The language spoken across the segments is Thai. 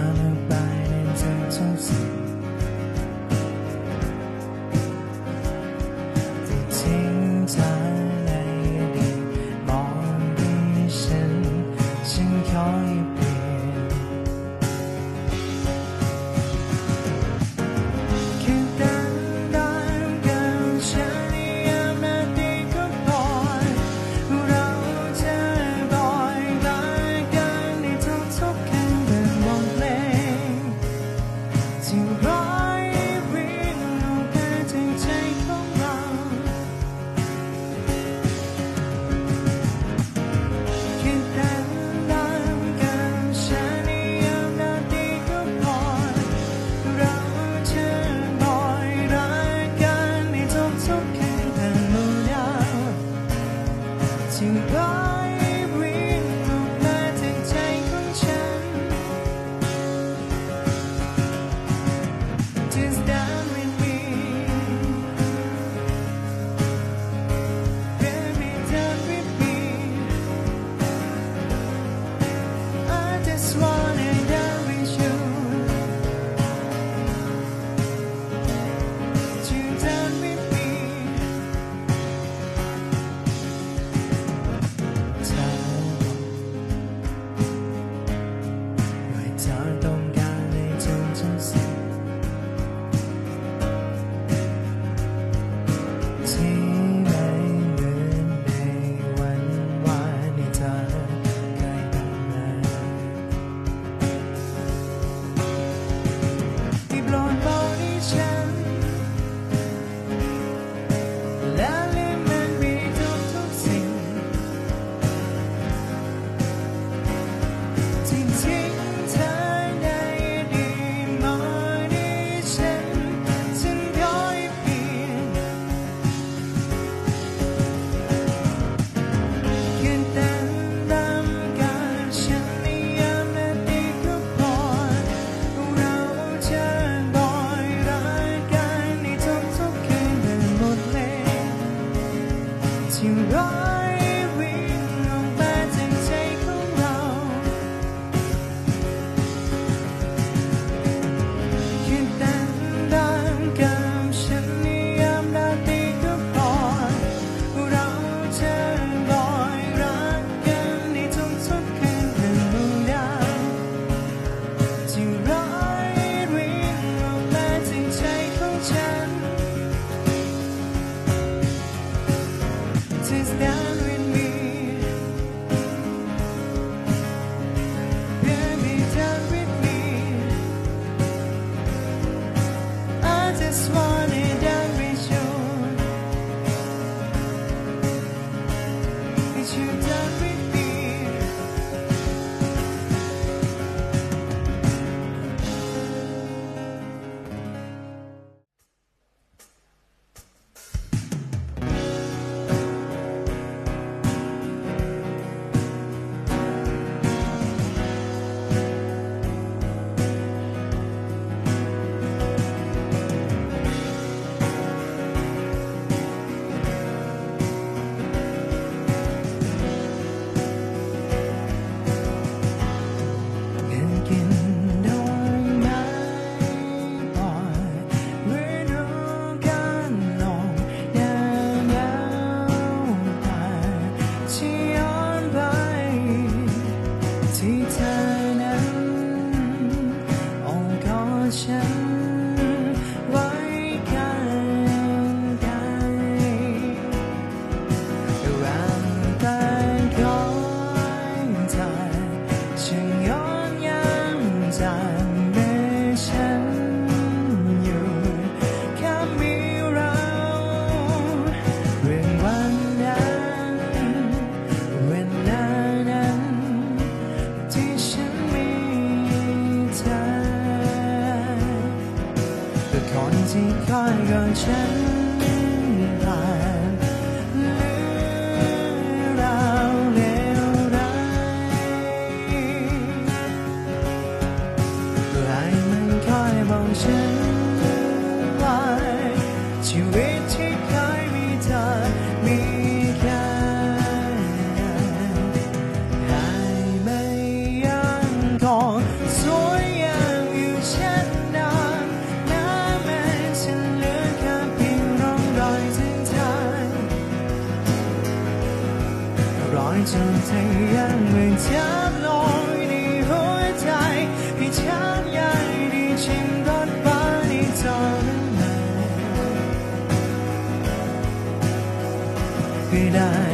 ให้เธอ ที่ร้ 在像情人明天來你會在一天一地情不把你走來期待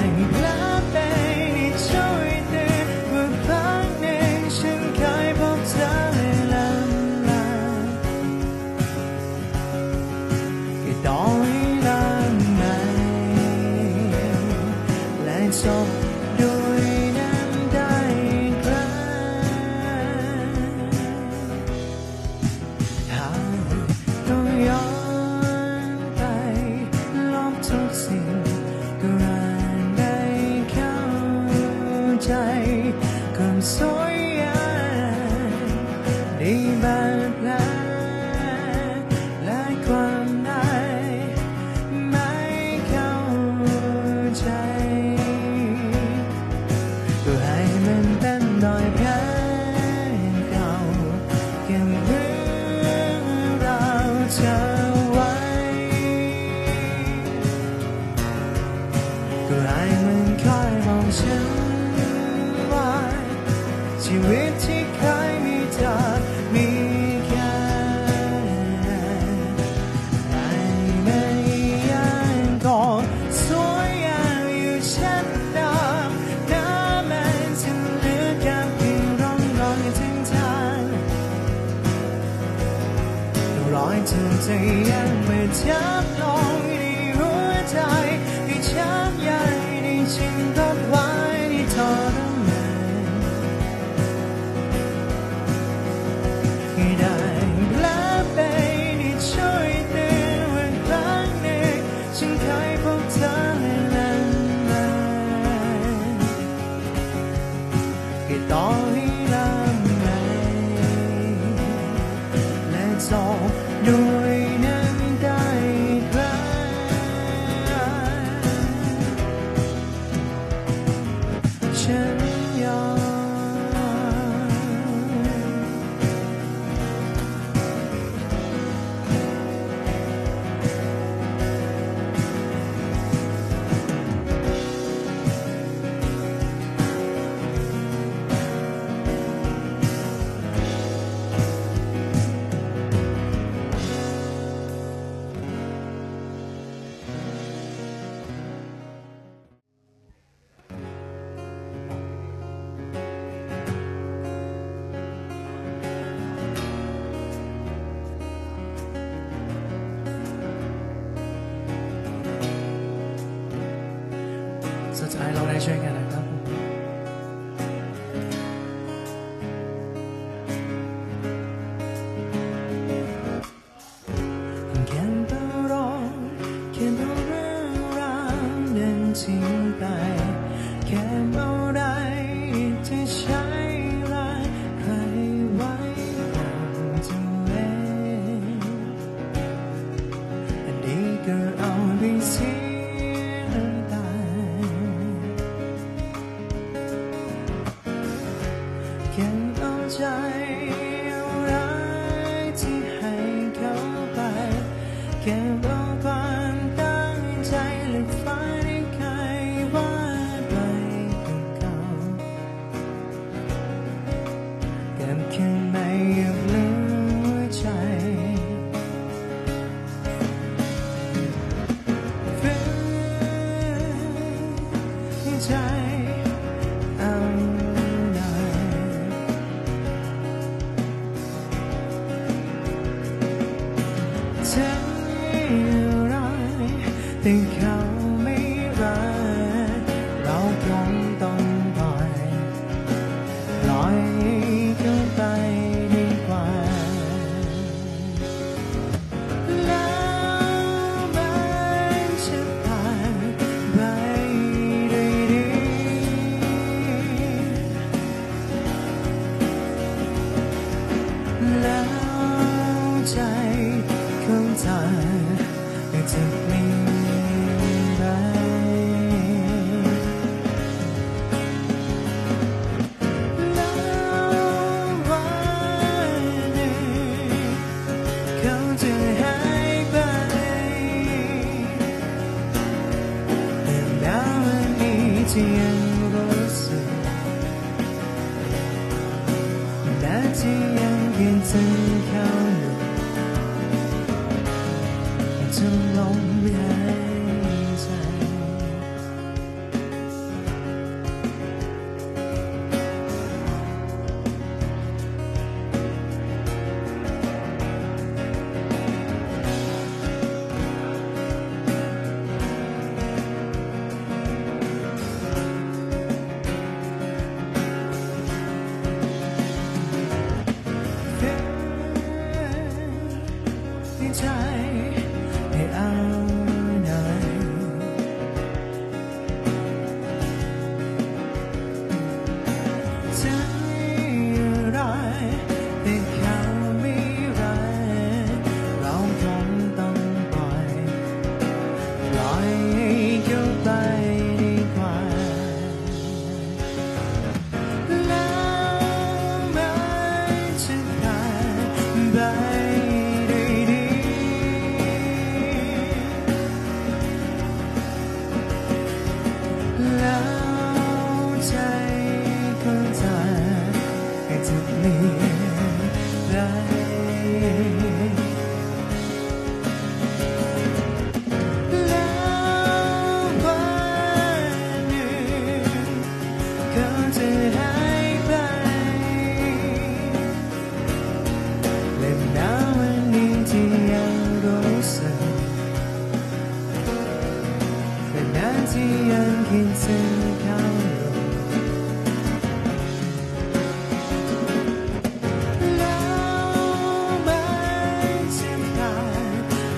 永远。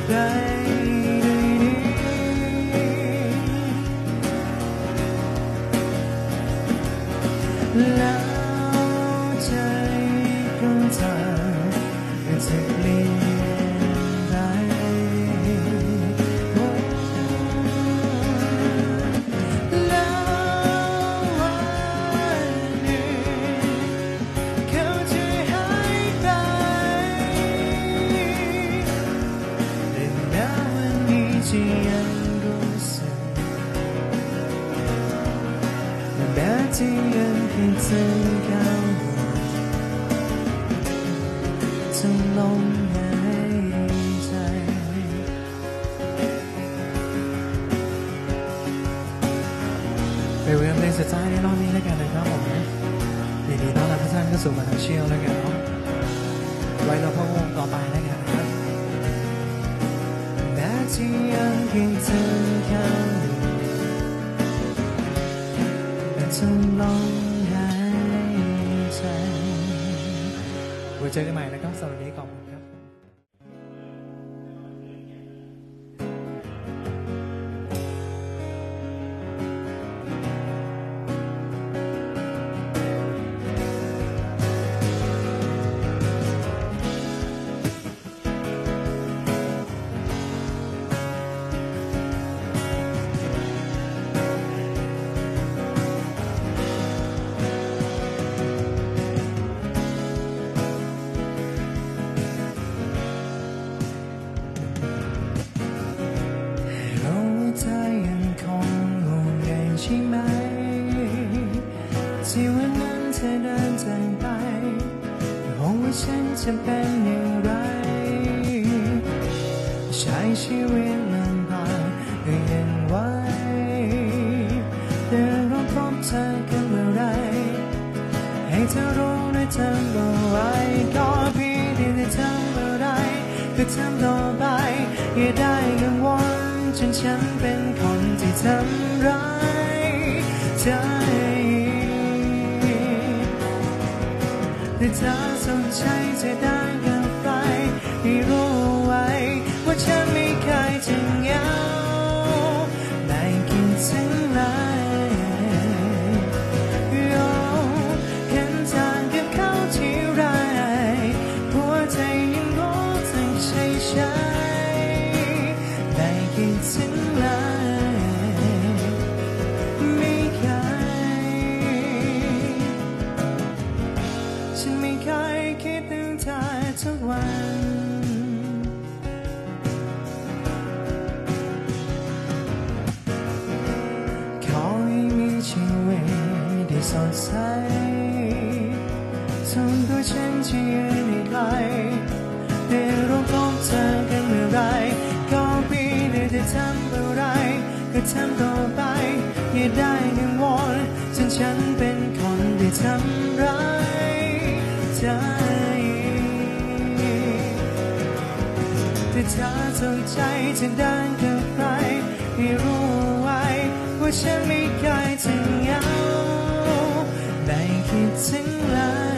day. ซ้ายในรอบนี้แล้วกันนะครับผมยินดีต้อนรับท่านเข้าสู่มาทางเชียวแล้วกันเนาะไว้เราพบกันต่อไปแล้วกันนะครับแม้ที่ยังเพียเธอข้างหนึ่งแต่ฉันลองหายใจไว้เจอกันใหม่นะครับสวัสดีขอบคุณ champagne แต่เธอสนใจจะดังกับใครให้รู้ไว้ว่าฉันไม่เคยจะเงาได้คิดถึงเลย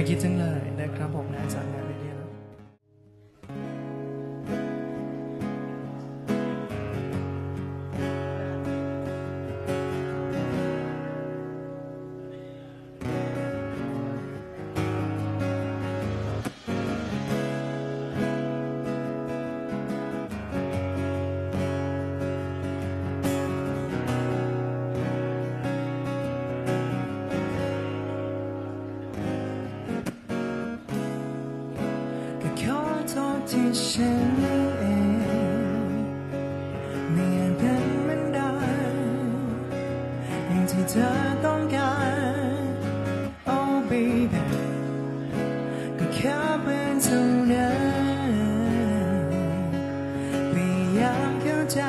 ไม่คิดจังเลยนะครับผมนะอาจารย์ ที่ฉันเองไม่อาจเป็นเหมือนได้อย่างที่เธอต้องการ Oh baby ก็แค่เป็นเท่านั้นพยายามเข้าใจ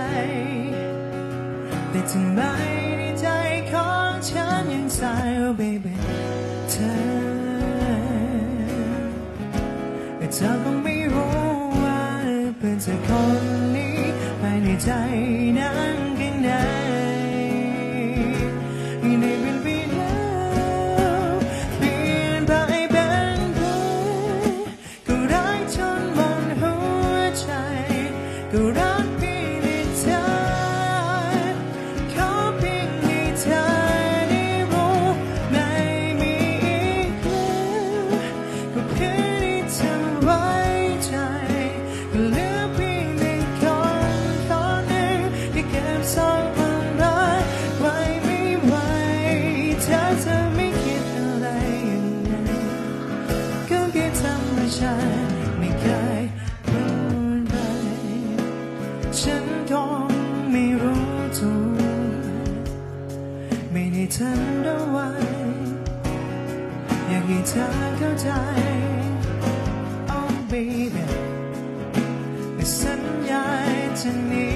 แต่ทำไม ใจ Oh baby ไม่สัญญาจะหนี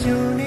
อยู่ใ